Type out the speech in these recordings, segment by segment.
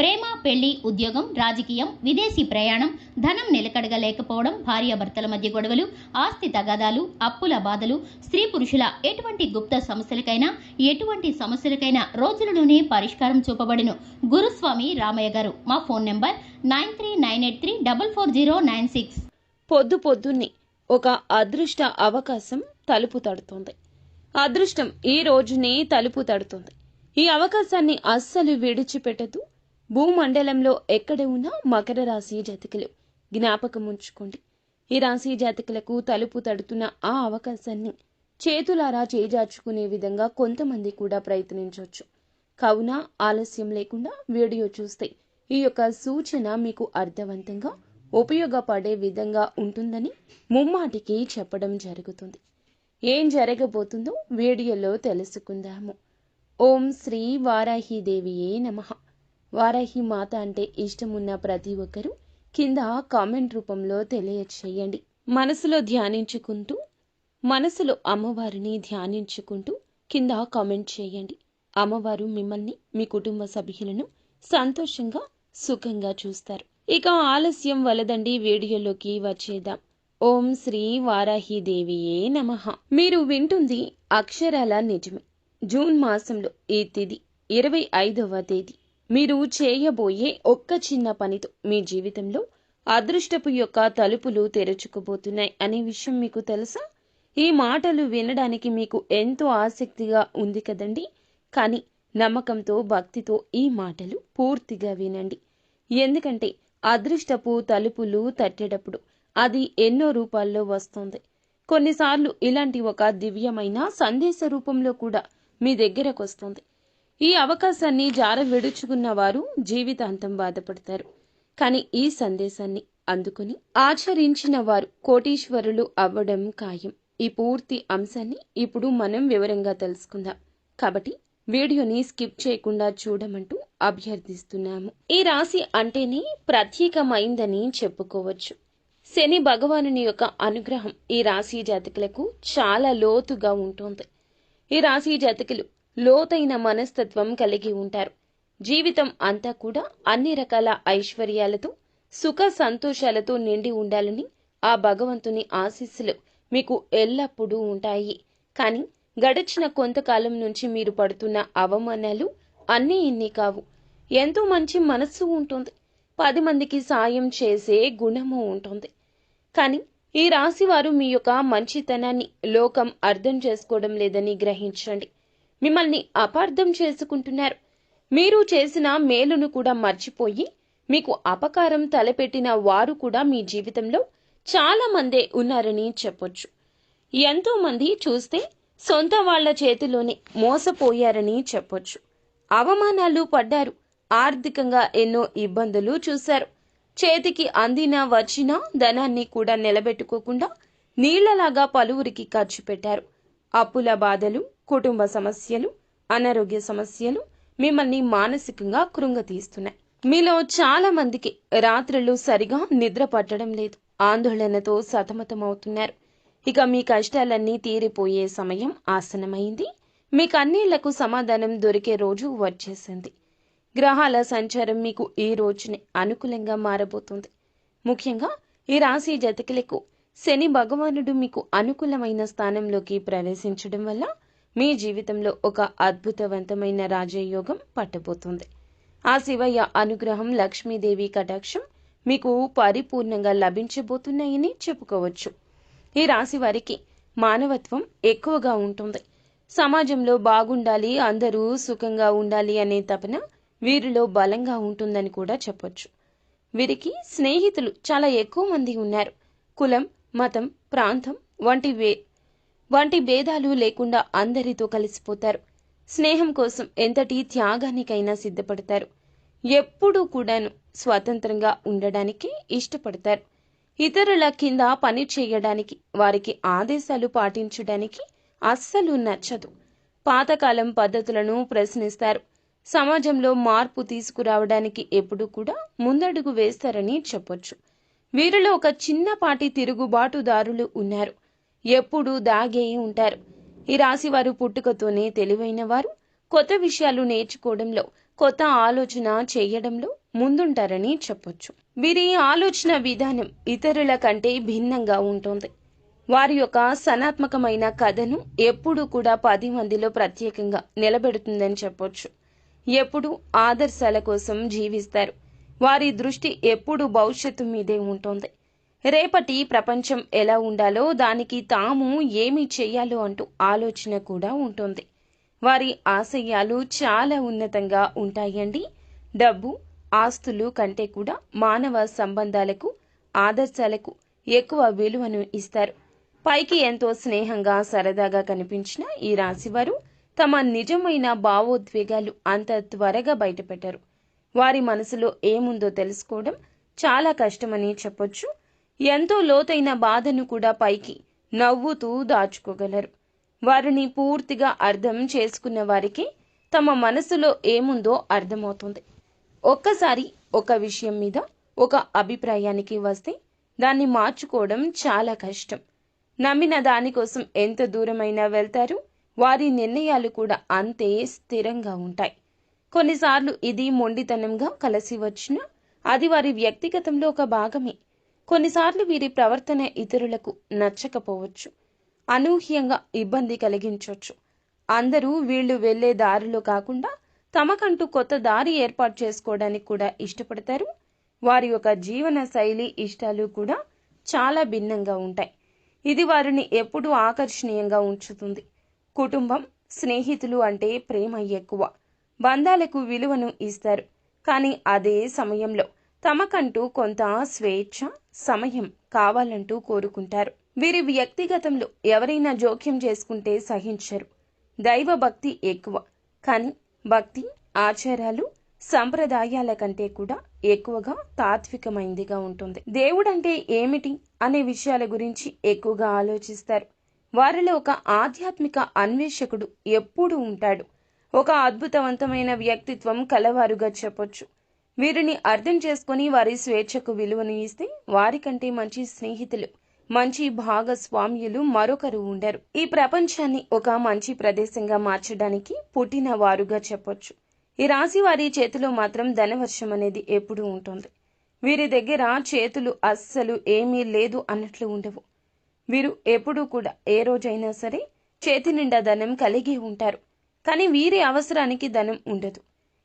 ప్రేమ పెళ్ళి ఉద్యోగం రాజకీయం విదేశీ ప్రయాణం ధనం నిలకడగా లేకపోవడం భార్యాభర్తల మధ్య గొడవలు ఆస్తి తగాదాలు అప్పుల బాధలు స్త్రీ పురుషుల ఎటువంటి గుప్త సమస్యలకైనా ఎటువంటి సమస్యలకైనా రోజులలోనే పరిష్కారం చూపబడును. గురుస్వామి రామయ్య గారు మా phone number nine three nine eight three double four zero nine six. పొద్దు పొద్దున్నే ఒక అదృష్ట అవకాశం తలుపు తడుతుంది. అదృష్టం ఈ రోజునే తలుపు తడుతుంది. ఈ అవకాశాన్ని అస్సలు విడిచిపెట్టదు. భూమండలంలో ఎక్కడ ఉన్నా మకర రాశి జాతకులు. జ్ఞాపకం ఉంచుకోండి. ఈ రాశి జాతకులకు తలుపు తడుతున్న ఆ అవకాశాన్ని చేతులారా చేజార్చుకునే విధంగా కొంతమంది కూడా ప్రయత్నించవచ్చు. కావున ఆలస్యం లేకుండా వీడియో చూస్తే ఈ యొక్క సూచన మీకు అర్థవంతంగా ఉపయోగపడే విధంగా ఉంటుందని ముమ్మాటికి చెప్పడం జరుగుతుంది. ఏం జరగబోతుందో వీడియోలో తెలుసుకుందాము. ఓం శ్రీ వారాహిదేవియే నమః. వారాహి మాత అంటే ఇష్టమున్న ప్రతి ఒక్కరూ కింద కామెంట్ రూపంలో తెలియచేయండి. మనసులో ధ్యానించుకుంటూ మనసులో అమ్మవారిని ధ్యానించుకుంటూ కింద కామెంట్ చేయండి. అమ్మవారు మిమ్మల్ని మీ కుటుంబ సభ్యులను సంతోషంగా సుఖంగా చూస్తారు. ఇక ఆలస్యం వలదండి వీడియోలోకి వచ్చేద్దాం. ఓం శ్రీ వారాహిదేవియే నమ. మీరు వింటుంది అక్షరాల నిజమే. జూన్ మాసంలో ఈ తిది ఇరవై ఐదవ తేదీ. మీరు చేయబోయే ఒక్క చిన్న పనితో మీ జీవితంలో అదృష్టపు యొక్క తలుపులు తెరుచుకుపోతున్నాయి అనే విషయం మీకు తెలుసా? ఈ మాటలు వినడానికి మీకు ఎంతో ఆసక్తిగా ఉంది కదండి? కానీ నమ్మకంతో భక్తితో ఈ మాటలు పూర్తిగా వినండి. ఎందుకంటే అదృష్టపు తలుపులు తట్టేటప్పుడు అది ఎన్నో రూపాల్లో వస్తుంది. కొన్నిసార్లు ఇలాంటి ఒక దివ్యమైన సందేశ రూపంలో కూడా మీ దగ్గరకు వస్తుంది. ఈ అవకాశాన్ని జార విడుచుకున్న వారు జీవితాంతం బాధపడతారు. కానీ ఈ సందేశాన్ని అందుకుని ఆచరించిన వారు కోటీశ్వరులు అవ్వడం ఖాయం. ఈ పూర్తి అంశాన్ని ఇప్పుడు మనం వివరంగా తెలుసుకుందాం. కాబట్టి వీడియోని స్కిప్ చేయకుండా చూడమంటూ అభ్యర్థిస్తున్నాము. ఈ రాశి అంటేనే ప్రత్యేకమైందని చెప్పుకోవచ్చు. శని భగవానుని యొక్క అనుగ్రహం ఈ రాశి జాతకులకు చాలా లోతుగా ఉంటుంది. ఈ రాశి జాతకులు లోతైన మనస్తత్వం కలిగి ఉంటారు. జీవితం అంతా కూడా అన్ని రకాల ఐశ్వర్యాలతో సుఖ సంతోషాలతో నిండి ఉండాలని ఆ భగవంతుని ఆశీస్సులు మీకు ఎల్లప్పుడూ ఉంటాయి. కానీ గడిచిన కొంతకాలం నుంచి మీరు పడుతున్న అవమానాలు అన్నీ ఇన్ని కావు. ఎంతో మంచి మనస్సు ఉంటుంది. పది మందికి సాయం చేసే గుణము ఉంటుంది. కానీ ఈ రాశివారు మీ యొక్క మంచితనాన్ని లోకం అర్థం చేసుకోవడం లేదని గ్రహించండి. మిమ్మల్ని అపార్థం చేసుకుంటున్నారు. మీరు చేసిన మేలును కూడా మర్చిపోయి మీకు అపకారం తలపెట్టిన వారు కూడా మీ జీవితంలో చాలా మందే ఉన్నారని చెప్పొచ్చు. ఎంతో మంది చూస్తే సొంత వాళ్ళ చేతిలోనే మోసపోయారని చెప్పొచ్చు. అవమానాలు పడ్డారు. ఆర్థికంగా ఎన్నో ఇబ్బందులు చూశారు. చేతికి అందిన వచ్చిన ధనాన్ని కూడా నిలబెట్టుకోకుండా నీళ్ళలాగా పలువురికి ఖర్చు పెట్టారు. అప్పుల బాధలు కుటుంబ సమస్యలు అనారోగ్య సమస్యలు మిమ్మల్ని మానసికంగా కృంగతీస్తున్నాయి. మీలో చాలా మందికి రాత్రులు సరిగా నిద్ర పట్టడం లేదు. ఆందోళనతో సతమతమవుతున్నారు. ఇక మీ కష్టాలన్నీ తీరిపోయే సమయం ఆసనమైంది మీ కన్నీళ్ళకు సమాధానం దొరికే రోజు వచ్చేసింది. గ్రహాల సంచారం మీకు ఈ రోజునే అనుకూలంగా మారబోతుంది. ముఖ్యంగా ఈ రాశి జతకులకు శని భగవానుడు మీకు అనుకూలమైన స్థానంలోకి ప్రవేశించడం వల్ల మీ జీవితంలో ఒక అద్భుతవంతమైన రాజయోగం పట్టబోతుంది. ఆ శివయ్య అనుగ్రహం లక్ష్మీదేవి కటాక్షం మీకు పరిపూర్ణంగా లభించబోతున్నాయని చెప్పుకోవచ్చు. ఈ రాశి వారికి మానవత్వం ఎక్కువగా ఉంటుంది. సమాజంలో బాగుండాలి అందరూ సుఖంగా ఉండాలి అనే తపన వీరిలో బలంగా ఉంటుందని కూడా చెప్పొచ్చు. వీరికి స్నేహితులు చాలా ఎక్కువ మంది ఉన్నారు. కులం మతం ప్రాంతం వంటి వే వంటి భేదాలు లేకుండా అందరితో కలిసిపోతారు. స్నేహం కోసం ఎంతటి త్యాగానికైనా సిద్ధపడతారు. ఎప్పుడూ కూడాను స్వతంత్రంగా ఉండడానికి ఇష్టపడతారు. ఇతరుల కింద పని చేయడానికి వారికి ఆదేశాలు పాటించడానికి అస్సలు నచ్చదు. పాతకాలం పద్ధతులను ప్రశ్నిస్తారు. సమాజంలో మార్పు తీసుకురావడానికి ఎప్పుడు కూడా ముందడుగు వేస్తారని చెప్పొచ్చు. వీరిలో ఒక చిన్నపాటి తిరుగుబాటుదారులు ఉన్నారు. ఎప్పుడూ దాగే ఉంటారు. ఈ రాశి వారు పుట్టుకతోనే తెలివైన వారు కొత్త విషయాలు నేర్చుకోవడంలో కొత్త ఆలోచన చేయడంలో ముందుంటారని చెప్పొచ్చు. వీరి ఆలోచన విధానం ఇతరుల కంటే భిన్నంగా ఉంటుంది. వారి యొక్క సనాత్మకమైన కథను ఎప్పుడూ కూడా పది మందిలో ప్రత్యేకంగా నిలబెడుతుందని చెప్పొచ్చు. ఎప్పుడు ఆదర్శాల కోసం జీవిస్తారు. వారి దృష్టి ఎప్పుడు భవిష్యత్తు మీదే ఉంటుంది. రేపటి ప్రపంచం ఎలా ఉండాలో దానికి తాము ఏమి చేయాలో అంటూ ఆలోచన కూడా ఉంటుంది. వారి ఆశయాలు చాలా ఉన్నతంగా ఉంటాయండి. డబ్బు ఆస్తులు కంటే కూడా మానవ సంబంధాలకు ఆదర్శాలకు ఎక్కువ విలువను ఇస్తారు. పైకి ఎంతో స్నేహంగా సరదాగా కనిపించిన ఈ రాశివారు తమ నిజమైన భావోద్వేగాలు అంత త్వరగా బయటపెట్టారు. వారి మనసులో ఏముందో తెలుసుకోవడం చాలా కష్టమని చెప్పొచ్చు. ఎంతో లోతైన బాధను కూడా పైకి నవ్వుతూ దాచుకోగలరు. వారిని పూర్తిగా అర్థం చేసుకున్న వారికి తమ మనసులో ఏముందో అర్థమవుతుంది. ఒక్కసారి ఒక విషయం మీద ఒక అభిప్రాయానికి వస్తే దాన్ని మార్చుకోవడం చాలా కష్టం. నమ్మిన దానికోసం ఎంత దూరమైనా వెళ్తారు వారి నిర్ణయాలు కూడా అంతే స్థిరంగా ఉంటాయి. కొన్నిసార్లు ఇది మొండితనంగా కలిసి వచ్చిన అది వారి వ్యక్తిగతంలో ఒక భాగమే. కొన్నిసార్లు వీరి ప్రవర్తన ఇతరులకు నచ్చకపోవచ్చు అనూహ్యంగా ఇబ్బంది కలిగించవచ్చు అందరూ వీళ్ళు వెళ్ళే దారిలో కాకుండా తమకంటూ కొత్త దారి ఏర్పాటు చేసుకోవడానికి కూడా ఇష్టపడతారు. వారి యొక్క జీవన శైలి ఇష్టాలు కూడా చాలా భిన్నంగా ఉంటాయి. ఇది వారిని ఎప్పుడూ ఆకర్షణీయంగా ఉంచుతుంది. కుటుంబం స్నేహితులు అంటే ప్రేమ ఎక్కువ. బంధాలకు విలువను ఇస్తారు. కానీ అదే సమయంలో తమకంటూ కొంత స్వేచ్ఛ సమయం కావాలంటూ కోరుకుంటారు. వీరి వ్యక్తిగతంలో ఎవరైనా జోక్యం చేసుకుంటే సహించరు. దైవ భక్తి ఎక్కువ. కానీ భక్తి ఆచారాలు సంప్రదాయాల కంటే కూడా ఎక్కువగా తాత్వికమైందిగా ఉంటుంది. దేవుడంటే ఏమిటి అనే విషయాల గురించి ఎక్కువగా ఆలోచిస్తారు. వారిలో ఒక ఆధ్యాత్మిక అన్వేషకుడు ఎప్పుడూ ఉంటాడు. ఒక అద్భుతవంతమైన వ్యక్తిత్వం కలవారుగా చెప్పొచ్చు. వీరిని అర్థం చేసుకుని వారి స్వేచ్ఛకు విలువను ఇస్తే వారికంటే మంచి స్నేహితులు మంచి భాగస్వామ్యులు మరొకరు ఉండరు. ఈ ప్రపంచాన్ని ఒక మంచి ప్రదేశంగా మార్చడానికి పుట్టిన వారుగా చెప్పొచ్చు. ఈ రాశి వారి చేతిలో మాత్రం ధనవర్షం అనేది ఎప్పుడూ ఉంటుంది. వీరి దగ్గర చేతులు అస్సలు ఏమీ లేదు అన్నట్లు ఉండవు. వీరు ఎప్పుడూ కూడా ఏ రోజైనా సరే చేతి నిండా ధనం కలిగి ఉంటారు. కానీ వీరి అవసరానికి ధనం ఉండదు.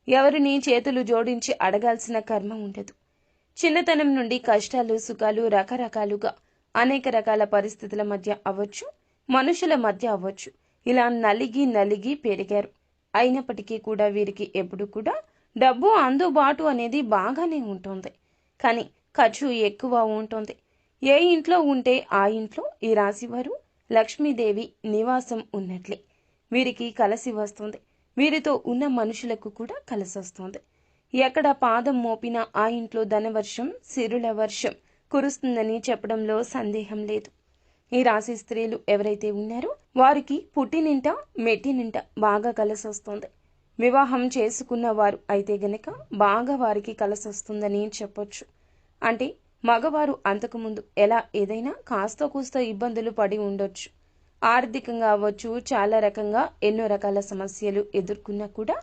ఎవరిని చేతులు జోడించి అడగాల్సిన కర్మ ఉండదు. చిన్నతనం నుండి కష్టాలు సుఖాలు రకరకాలుగా అనేక రకాల పరిస్థితుల మధ్య అవ్వచ్చు మనుషుల మధ్య అవ్వచ్చు. ఇలా నలిగి నలిగి పెరిగారు. అయినప్పటికీ కూడా వీరికి ఎప్పుడు కూడా డబ్బు అందుబాటు అనేది బాగానే ఉంటుంది. కానీ ఖర్చు ఎక్కువ ఉంటుంది. ఏ ఇంట్లో ఉంటే ఆ ఇంట్లో ఈ రాశివారు లక్ష్మీదేవి నివాసం ఉన్నట్లే. వీరికి కలసి వస్తుంది. వీరితో ఉన్న మనుషులకు కూడా కలిసి ఎక్కడ పాదం మోపినా ఆ ఇంట్లో ధనవర్షం సిరుల వర్షం కురుస్తుందని చెప్పడంలో సందేహం లేదు. ఈ రాశి స్త్రీలు ఎవరైతే ఉన్నారో వారికి పుట్టినింట మెట్టినింట బాగా కలిసి వివాహం చేసుకున్న వారు అయితే గనక బాగా వారికి కలిసొస్తుందని చెప్పొచ్చు. అంటే మగవారు అంతకుముందు ఎలా ఏదైనా కాస్త కూస్త ఇబ్బందులు పడి ఉండొచ్చు. ఆర్థికంగా అవ్వచ్చు చాలా రకంగా ఎన్నో రకాల సమస్యలు ఎదుర్కొన్నా కూడా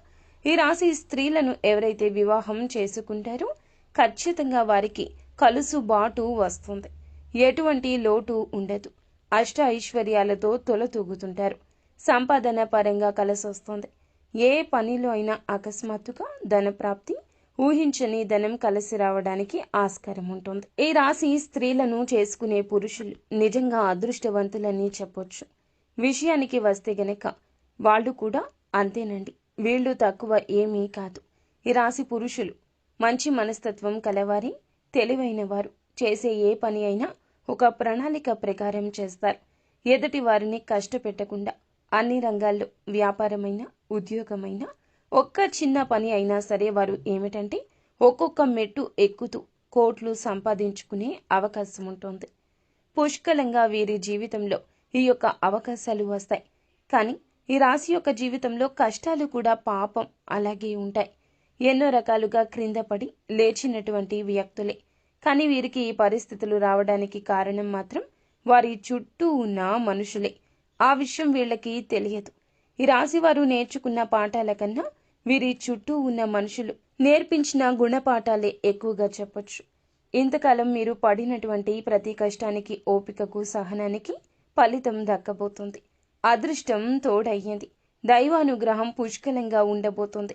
ఈ రాశి స్త్రీలను ఎవరైతే వివాహం చేసుకుంటారో ఖచ్చితంగా వారికి కలుసుబాటు వస్తుంది. ఎటువంటి లోటు ఉండదు. అష్ట ఐశ్వర్యాలతో తొలతూగుతుంటారు సంపాదన పరంగా కలిసి వస్తుంది ఏ పనిలో అయినా అకస్మాత్తుగా ధనప్రాప్తి ఊహించని ధనం కలిసి రావడానికి ఆస్కారం ఉంటుంది. ఈ రాశి స్త్రీలను చేసుకునే పురుషులు నిజంగా అదృష్టవంతులని చెప్పొచ్చు. విషయానికి వస్తే గనక వాళ్ళు కూడా అంతేనండి. వీళ్ళు తక్కువ ఏమీ కాదు. ఈ రాశి పురుషులు మంచి మనస్తత్వం కలవారి తెలివైన వారు చేసే ఏ పని అయినా ఒక ప్రణాళిక ప్రకారం చేస్తారు. ఎదుటి వారిని కష్టపెట్టకుండా అన్ని రంగాల్లో వ్యాపారమైన ఉద్యోగమైన ఒక్క చిన్న పని అయినా సరే వారు ఏమిటంటే ఒక్కొక్క మెట్టు ఎక్కుతూ కోట్లు సంపాదించుకునే అవకాశం ఉంటుంది. పుష్కలంగా వీరి జీవితంలో ఈ యొక్క అవకాశాలు వస్తాయి. కానీ ఈ రాశి యొక్క జీవితంలో కష్టాలు కూడా పాపం అలాగే ఉంటాయి. ఎన్నో రకాలుగా క్రింద పడి లేచినటువంటి వ్యక్తులే. కానీ వీరికి ఈ పరిస్థితులు రావడానికి కారణం మాత్రం వారి చుట్టూ ఉన్న మనుషులే. ఆ విషయం వీళ్ళకి తెలియదు. ఈ రాశి వారు నేర్చుకున్న పాఠాల కన్నా వీరి చుట్టూ ఉన్న మనుషులు నేర్పించిన గుణపాఠాలే ఎక్కువగా చెప్పొచ్చు. ఇంతకాలం మీరు పడినటువంటి ప్రతి కష్టానికి ఓపికకు సహనానికి ఫలితం దక్కబోతుంది. అదృష్టం తోడయ్యింది. దైవానుగ్రహం పుష్కలంగా ఉండబోతుంది.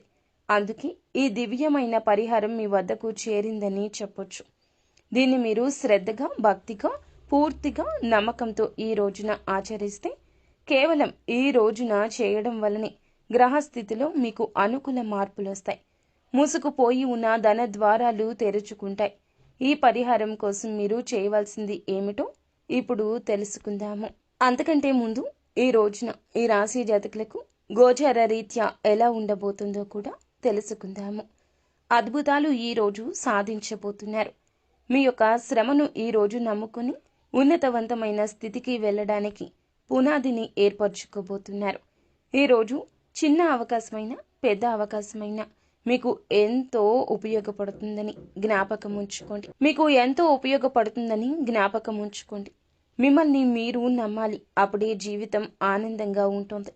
అందుకే ఈ దివ్యమైన పరిహారం మీ వద్దకు చేరిందని చెప్పొచ్చు. దీన్ని మీరు శ్రద్ధగా భక్తిగా పూర్తిగా నమ్మకంతో ఈ రోజున ఆచరిస్తే కేవలం ఈ రోజున చేయడం వల్లనే గ్రహస్థితిలో మీకు అనుకూల మార్పులు వస్తాయి మూసుకుపోయి ఉన్న ధన ద్వారాలు తెరుచుకుంటాయి. ఈ పరిహారం కోసం మీరు చేయవలసింది ఏమిటో ఇప్పుడు తెలుసుకుందాము. అంతకంటే ముందు ఈ రోజున ఈ రాశి జాతకులకు గోచార రీత్యా ఎలా ఉండబోతుందో కూడా తెలుసుకుందాము. అద్భుతాలు ఈరోజు సాధించబోతున్నారు. మీ యొక్క శ్రమను ఈరోజు నమ్ముకొని ఉన్నతవంతమైన స్థితికి వెళ్ళడానికి పునాదిని ఏర్పరచుకోబోతున్నారు. ఈరోజు చిన్న అవకాశమైన పెద్ద అవకాశమైన మీకు ఎంతో ఉపయోగపడుతుందని జ్ఞాపకం ఉంచుకోండి. మీకు ఎంతో ఉపయోగపడుతుందని జ్ఞాపకం ఉంచుకోండి. మిమ్మల్ని మీరు నమ్మాలి. అప్పుడే జీవితం ఆనందంగా ఉంటుంది.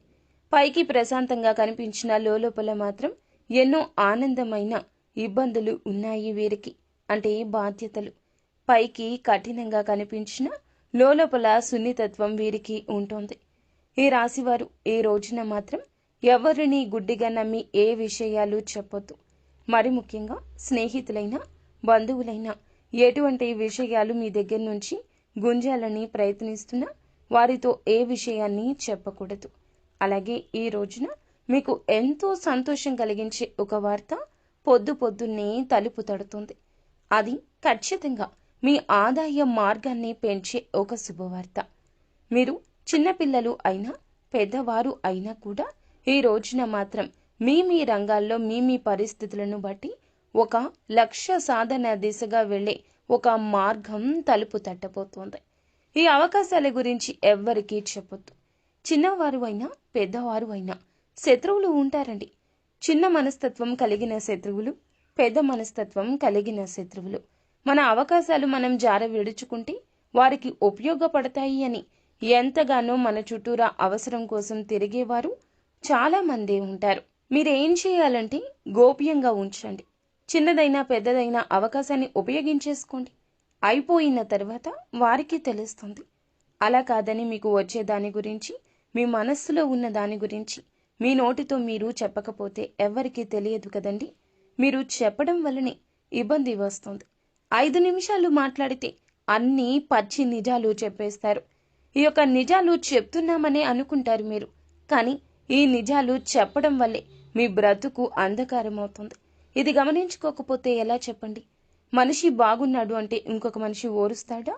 పైకి ప్రశాంతంగా కనిపించిన లోపల మాత్రం ఎన్నో ఆనందమైన ఇబ్బందులు ఉన్నాయి వీరికి. అంటే బాధ్యతలు. పైకి కఠినంగా కనిపించిన లోపల సున్నితత్వం వీరికి ఉంటుంది. ఈ రాశివారు ఈ రోజున మాత్రం ఎవరిని గుడ్డిగా నమ్మి ఏ విషయాలు చెప్పొద్దు. మరి ముఖ్యంగా స్నేహితులైన బంధువులైన ఎటువంటి విషయాలు మీ దగ్గర నుంచి గుంజాలని ప్రయత్నిస్తున్నా వారితో ఏ విషయాన్ని చెప్పకూడదు. అలాగే ఈ రోజున మీకు ఎంతో సంతోషం కలిగించే ఒక వార్త పొద్దు పొద్దున్నే తలుపు తడుతుంది. అది ఖచ్చితంగా మీ ఆదాయ మార్గాన్ని పెంచే ఒక శుభవార్త. మీరు చిన్నపిల్లలు అయినా పెద్దవారు అయినా కూడా ఈ రోజున మాత్రం మీ మీ రంగాల్లో మీ మీ పరిస్థితులను బట్టి ఒక లక్ష్య సాధన దిశగా వెళ్ళే ఒక మార్గం తలుపు తట్టబోతోంది. ఈ అవకాశాల గురించి ఎవ్వరికీ చెప్పొద్దు. చిన్నవారు అయినా పెద్దవారు అయినా శత్రువులు ఉంటారండి. చిన్న మనస్తత్వం కలిగిన శత్రువులు పెద్ద మనస్తత్వం కలిగిన శత్రువులు. మన అవకాశాలు మనం జార విడుచుకుంటే వారికి ఉపయోగపడతాయి అని ఎంతగానో మన చుట్టూరా అవసరం కోసం తిరిగేవారు చాలామంది ఉంటారు. మీరేం చేయాలంటే గోప్యంగా ఉంచండి. చిన్నదైనా పెద్దదైనా అవకాశాన్ని ఉపయోగించేసుకోండి. అయిపోయిన తర్వాత వారికి తెలుస్తుంది. అలా కాదని మీకు వచ్చే దాని గురించి మీ మనస్సులో ఉన్న దాని గురించి మీ నోటితో మీరు చెప్పకపోతే ఎవ్వరికీ తెలియదు కదండి. మీరు చెప్పడం వల్లనే ఇబ్బంది వస్తుంది. ఐదు నిమిషాలు మాట్లాడితే అన్నీ పచ్చి నిజాలు చెప్పేస్తారు. ఈ యొక్క నిజాలు చెప్తున్నామనే అనుకుంటారు మీరు. కానీ ఈ నిజాలు చెప్పడం వల్లే మీ బ్రతుకు అంధకారం అవుతుంది ఇది గమనించుకోకపోతే ఎలా చెప్పండి? మనిషి బాగున్నాడు అంటే ఇంకొక మనిషి ఓరుస్తాడా?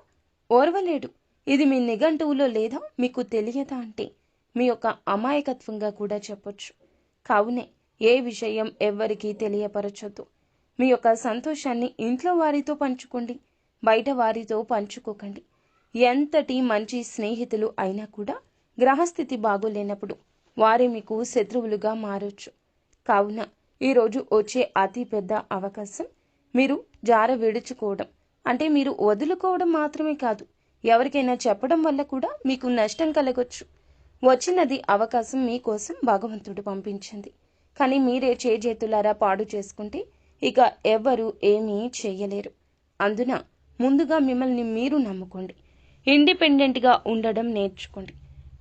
ఓర్వలేడు. ఇది మీ నిఘంటువులో లేదా? మీకు తెలియదా అంటే మీ యొక్క అమాయకత్వంగా కూడా చెప్పొచ్చు. కావునే ఏ విషయం ఎవ్వరికీ తెలియపరచొద్దు. మీ యొక్క సంతోషాన్ని ఇంట్లో వారితో పంచుకోండి. బయట వారితో పంచుకోకండి. ఎంతటి మంచి స్నేహితులు అయినా కూడా గ్రహస్థితి బాగోలేనప్పుడు వారే మీకు శత్రువులుగా మారొచ్చు. కావున ఈరోజు వచ్చే అతి పెద్ద అవకాశం మీరు జార విడుచుకోవడం. అంటే మీరు వదులుకోవడం మాత్రమే కాదు ఎవరికైనా చెప్పడం వల్ల కూడా మీకు నష్టం కలగొచ్చు. వచ్చినది అవకాశం మీకోసం భగవంతుడు పంపించింది. కానీ మీరే చేజేతులారా పాడు చేసుకుంటే ఇక ఎవ్వరూ ఏమీ చేయలేరు. అందున ముందుగా మిమ్మల్ని మీరు నమ్ముకోండి. ఇండిపెండెంట్గా ఉండడం నేర్చుకోండి.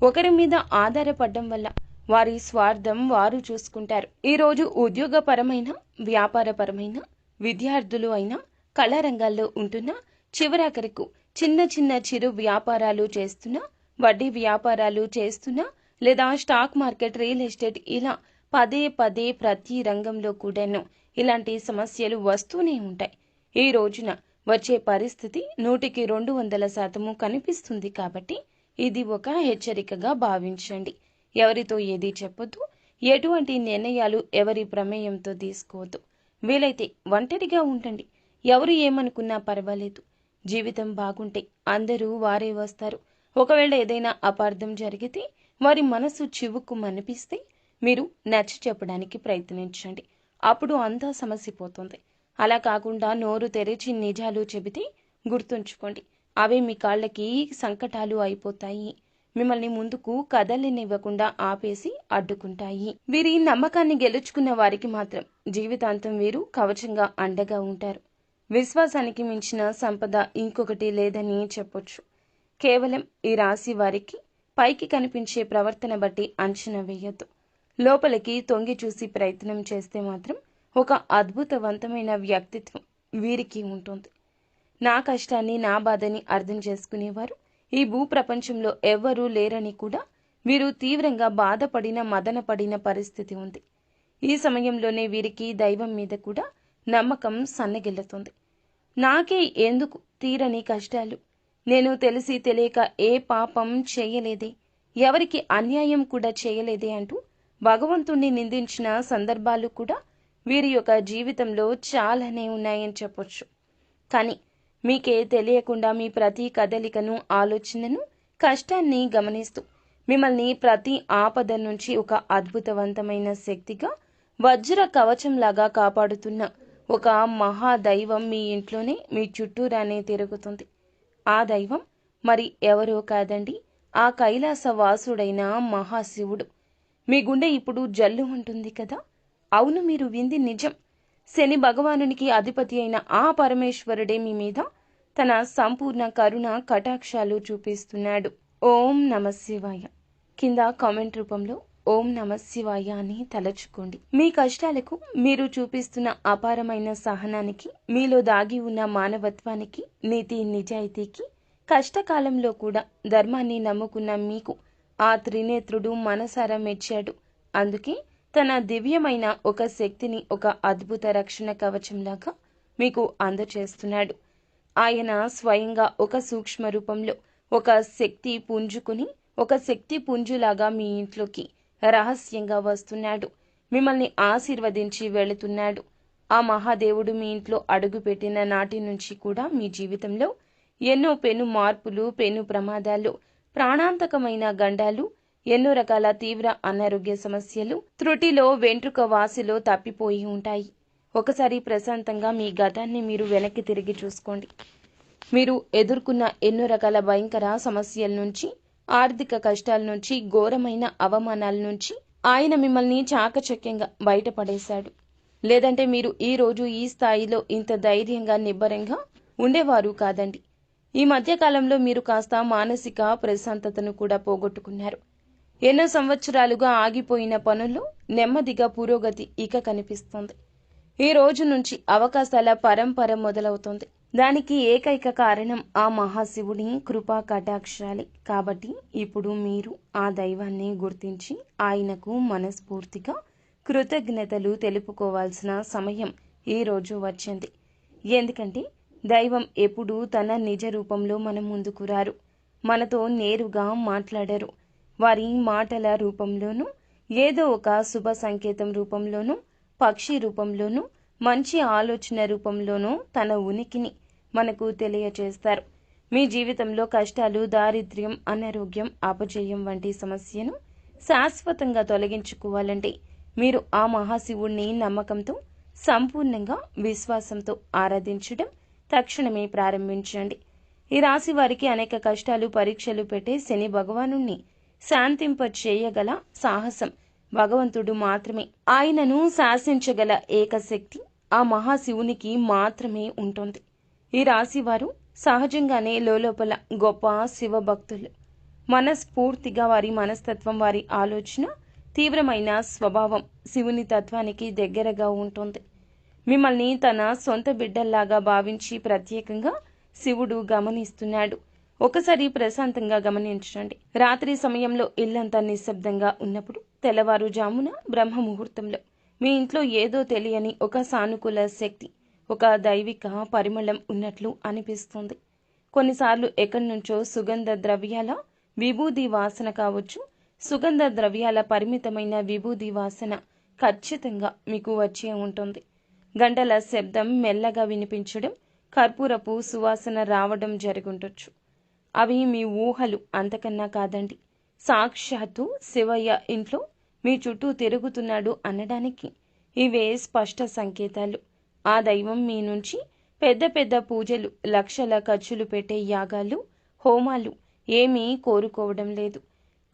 ఒకరి మీద ఆధారపడడం వల్ల వారి స్వార్థం వారు చూసుకుంటారు. ఈరోజు ఉద్యోగపరమైన వ్యాపారపరమైన విద్యార్థులు అయినా కళారంగాల్లో ఉంటున్న చివరాఖరకు చిన్న చిన్న చిరు వ్యాపారాలు చేస్తున్న వడ్డీ వ్యాపారాలు చేస్తున్నా లేదా స్టాక్ మార్కెట్ రియల్ ఎస్టేట్ ఇలా పదే పదే ప్రతి రంగంలో కూడాను ఇలాంటి సమస్యలు వస్తూనే ఉంటాయి. ఈ రోజున వచ్చే పరిస్థితి నూటికి రెండు వందల శాతము కనిపిస్తుంది కాబట్టి ఇది ఒక హెచ్చరికగా భావించండి. ఎవరితో ఏది చెప్పొద్దు ఎటువంటి నిర్ణయాలు ఎవరి ప్రమేయంతో తీసుకోవద్దు. వీలైతే ఒంటరిగా ఉండండి. ఎవరు ఏమనుకున్నా పర్వాలేదు. జీవితం బాగుంటే అందరూ వారే వస్తారు. ఒకవేళ ఏదైనా అపార్థం జరిగితే వారి మనసు చివుకు మనిపిస్తే మీరు నచ్చ చెప్పడానికి ప్రయత్నించండి. అప్పుడు అంతా సమస్య పోతుంది. అలా కాకుండా నోరు తెరిచి నిజాలు చెబితే గుర్తుంచుకోండి. అవి మీ కాళ్ళకి సంకటాలు అయిపోతాయి. మిమ్మల్ని ముందుకు కదలినివ్వకుండా ఆపేసి అడ్డుకుంటాయి. వీరి నమ్మకాన్ని గెలుచుకున్న వారికి మాత్రం జీవితాంతం వీరు కవచంగా అండగా ఉంటారు. విశ్వాసానికి మించిన సంపద ఇంకొకటి లేదని చెప్పొచ్చు. కేవలం ఈ రాశి వారికి పైకి కనిపించే ప్రవర్తన బట్టి అంచనా వేయద్దు. లోపలికి తొంగి చూసి ప్రయత్నం చేస్తే మాత్రం ఒక అద్భుతవంతమైన వ్యక్తిత్వం వీరికి ఉంటుంది. నా కష్టాన్ని నా బాధని అర్థం చేసుకునేవారు ఈ భూప్రపంచంలో ఎవ్వరూ లేరని కూడా వీరు తీవ్రంగా బాధపడిన మదనపడిన పరిస్థితి ఉంది. ఈ సమయంలోనే వీరికి దైవం మీద కూడా నమ్మకం సన్నగిల్లుతుంది. నాకే ఎందుకు తీరని కష్టాలు? నేను తెలిసి తెలియక ఏ పాపం చేయలేదే? ఎవరికి అన్యాయం కూడా చేయలేదే అంటూ భగవంతుణ్ణి నిందించిన సందర్భాలు కూడా వీరి యొక్క జీవితంలో చాలానే ఉన్నాయని చెప్పొచ్చు. కానీ మీకే తెలియకుండా మీ ప్రతి కదలికను ఆలోచనను కష్టాన్ని గమనిస్తూ మిమ్మల్ని ప్రతి ఆపద నుంచి ఒక అద్భుతవంతమైన శక్తిగా వజ్ర కవచంలాగా కాపాడుతున్న ఒక మహాదైవం మీ ఇంట్లోనే మీ చుట్టూరానే తిరుగుతుంది. ఆ దైవం మరి ఎవరో కాదండి. ఆ కైలాస వాసుడైన మహాశివుడు. మీ గుండె ఇప్పుడు జల్లు ఉంటుంది కదా? అవును మీరు వింది నిజం. శని భగవానునికి అధిపతి అయిన ఆ పరమేశ్వరుడే మీ మీద తన సంపూర్ణ కరుణ కటాక్షాలు చూపిస్తున్నాడు. ఓం నమ శివాయ. కింద కామెంట్ రూపంలో ఓం నమ శివాయ అని తలచుకోండి. మీ కష్టాలకు మీరు చూపిస్తున్న అపారమైన సహనానికి మీలో దాగి ఉన్న మానవత్వానికి నీతి నిజాయితీకి కష్టకాలంలో కూడా ధర్మాన్ని నమ్ముకున్న మీకు ఆ త్రినేత్రుడు మనసారా మెచ్చాడు. అందుకే తన దివ్యమైన ఒక శక్తిని ఒక అద్భుత రక్షణ కవచంలాగా మీకు అందచేస్తున్నాడు. ఆయన స్వయంగా ఒక సూక్ష్మ రూపంలో ఒక శక్తి పుంజుకుని ఒక శక్తి పుంజులాగా మీ ఇంట్లోకి రహస్యంగా వస్తున్నాడు. మిమ్మల్ని ఆశీర్వదించి వెళుతున్నాడు. ఆ మహాదేవుడు మీ ఇంట్లో అడుగుపెట్టిన నాటి నుంచి కూడా మీ జీవితంలో ఎన్నో పెను మార్పులు పెను ప్రమాదాలు ప్రాణాంతకమైన గండాలు ఎన్నో రకాల తీవ్ర అనారోగ్య సమస్యలు త్రుటిలో వెంట్రుక వాసిలో తప్పిపోయి ఉంటాయి. ఒకసారి ప్రశాంతంగా మీ గతాన్ని మీరు వెనక్కి తిరిగి చూసుకోండి. మీరు ఎదుర్కొన్న ఎన్నో రకాల భయంకర సమస్యల నుంచి ఆర్థిక కష్టాల నుంచి ఘోరమైన అవమానాల నుంచి ఆయన మిమ్మల్ని చాకచక్యంగా బయటపడేశాడు. లేదంటే మీరు ఈ రోజు ఈ స్థాయిలో ఇంత ధైర్యంగా నిబ్బరంగా ఉండేవారు కాదండి. ఈ మధ్యకాలంలో మీరు కాస్త మానసిక ప్రశాంతతను కూడా పోగొట్టుకున్నారు. ఎన్నో సంవత్సరాలుగా ఆగిపోయిన పనుల్లో నెమ్మదిగా పురోగతి ఇక కనిపిస్తుంది. ఈ రోజు నుంచి అవకాశాల పరంపర మొదలవుతుంది. దానికి ఏకైక కారణం ఆ మహాశివుని కృపా కటాక్షాలే. కాబట్టి ఇప్పుడు మీరు ఆ దైవాన్ని గుర్తించి ఆయనకు మనస్ఫూర్తిగా కృతజ్ఞతలు తెలుపుకోవాల్సిన సమయం ఈ రోజు వచ్చింది. ఎందుకంటే దైవం ఎప్పుడూ తన నిజ రూపంలో మన ముందుకు రారు. మనతో నేరుగా మాట్లాడరు. వారి మాటల రూపంలోనూ ఏదో ఒక శుభ సంకేతం రూపంలోనూ పక్షి రూపంలోనూ మంచి ఆలోచన రూపంలోనూ తన ఉనికిని మనకు తెలియచేస్తారు. మీ జీవితంలో కష్టాలు దారిద్ర్యం అనారోగ్యం అపజయం వంటి సమస్యను శాశ్వతంగా తొలగించుకోవాలంటే మీరు ఆ మహాశివుణ్ణి నమ్మకంతో సంపూర్ణంగా విశ్వాసంతో ఆరాధించడం తక్షణమే ప్రారంభించండి. ఈ రాశి వారికి అనేక కష్టాలు పరీక్షలు పెట్టే శని భగవానుణ్ణి శాంతింప చేయగల సాహసం. భగవంతుడు మాత్రమే. ఆయనను శాసించగల ఏకశక్తి ఆ మహాశివునికి మాత్రమే ఉంటుంది. ఈ రాశివారు సహజంగానే లోపల గొప్ప శివభక్తులు. మనస్ఫూర్తిగా వారి మనస్తత్వం వారి ఆలోచన తీవ్రమైన స్వభావం శివుని తత్వానికి దగ్గరగా ఉంటుంది. మిమ్మల్ని తన సొంత బిడ్డల్లాగా భావించి ప్రత్యేకంగా శివుడు గమనిస్తున్నాడు. ఒకసారి ప్రశాంతంగా గమనించండి. రాత్రి సమయంలో ఇల్లంతా నిశ్శబ్దంగా ఉన్నప్పుడు తెల్లవారుజామున బ్రహ్మ ముహూర్తంలో మీ ఇంట్లో ఏదో తెలియని ఒక సానుకూల శక్తి ఒక దైవిక పరిమళం ఉన్నట్లు అనిపిస్తుంది. కొన్నిసార్లు ఎక్కడి నుంచో సుగంధ ద్రవ్యాల విభూది వాసన కావచ్చు. సుగంధ ద్రవ్యాల పరిమితమైన విభూది వాసన ఖచ్చితంగా మీకు వచ్చే ఉంటుంది. గంటల శబ్దం మెల్లగా వినిపించడం కర్పూరపు సువాసన రావడం జరుగుండొచ్చు. అవి మీ ఊహలు అంతకన్నా కాదండి. సాక్షాత్తు శివయ్య ఇంట్లో మీ చుట్టూ తిరుగుతున్నాడు అనడానికి ఇవే స్పష్ట సంకేతాలు. ఆ దైవం మీ నుంచి పెద్ద పెద్ద పూజలు లక్షల ఖర్చులు పెట్టే యాగాలు హోమాలు ఏమీ కోరుకోవడం లేదు.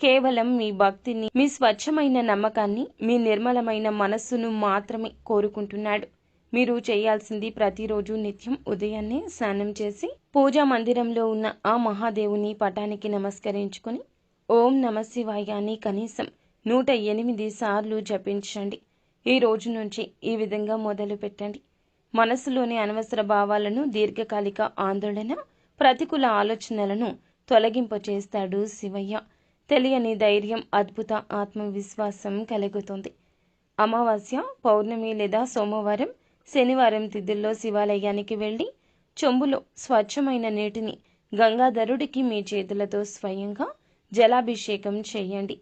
కేవలం మీ భక్తిని మీ స్వచ్ఛమైన నమ్మకాన్ని మీ నిర్మలమైన మనస్సును మాత్రమే కోరుకుంటున్నాడు. మీరు చేయాల్సింది ప్రతిరోజు నిత్యం ఉదయాన్నే స్నానం చేసి పూజా మందిరంలో ఉన్న ఆ మహాదేవుని పటానికి నమస్కరించుకుని ఓం నమ శివాయ కనీసం నూట ఎనిమిది సార్లు జపించండి. ఈ రోజు నుంచి ఈ విధంగా మొదలు పెట్టండి. మనసులోని అనవసర భావాలను దీర్ఘకాలిక ఆందోళన ప్రతికూల ఆలోచనలను తొలగింపచేస్తాడు శివయ్య. తెలియని ధైర్యం అద్భుత ఆత్మవిశ్వాసం కలుగుతుంది. అమావాస్య పౌర్ణమి లేదా సోమవారం శనివారం తిథుల్లో శివాలయానికి వెళ్ళి చెంబులో స్వచ్ఛమైన నీటిని గంగాధరుడికి మీ చేతులతో స్వయంగా జలాభిషేకం చేయండి.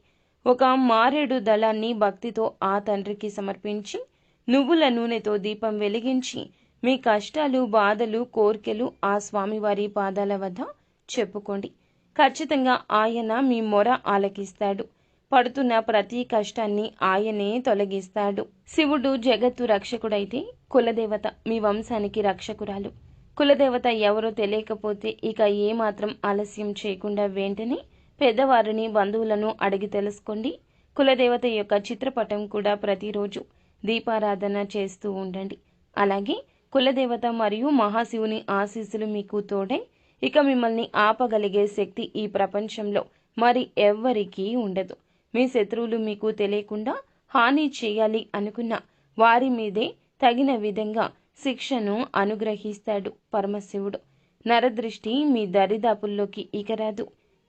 ఒక మారేడు దళాన్ని భక్తితో ఆ తండ్రికి సమర్పించి నువ్వుల నూనెతో దీపం వెలిగించి మీ కష్టాలు బాధలు కోర్కెలు ఆ స్వామివారి పాదాల వద్ద చెప్పుకోండి. ఖచ్చితంగా ఆయన మీ మొర ఆలకిస్తాడు. పడుతున్న ప్రతి కష్టాన్ని ఆయనే తొలగిస్తాడు. శివుడు జగత్తు రక్షకుడైతే కులదేవత మీ వంశానికి రక్షకురాలు. కులదేవత ఎవరో తెలియకపోతే ఇక ఏమాత్రం ఆలస్యం చేయకుండా వెంటనే పెద్దవారిని బంధువులను అడిగి తెలుసుకోండి. కులదేవత యొక్క చిత్రపటం కూడా ప్రతిరోజు దీపారాధన చేస్తూ ఉండండి. అలాగే కులదేవత మరియు మహాశివుని ఆశీస్సులు మీకు తోడై ఇక మిమ్మల్ని ఆపగలిగే శక్తి ఈ ప్రపంచంలో మరి ఎవ్వరికీ ఉండదు. మీ శత్రువులు మీకు తెలియకుండా హాని చేయాలి అనుకున్న వారి మీదే తగిన విధంగా శిక్షను అనుగ్రహిస్తాడు పరమశివుడు. నరదృష్టి మీ దరిదాపుల్లోకి ఇక రాదు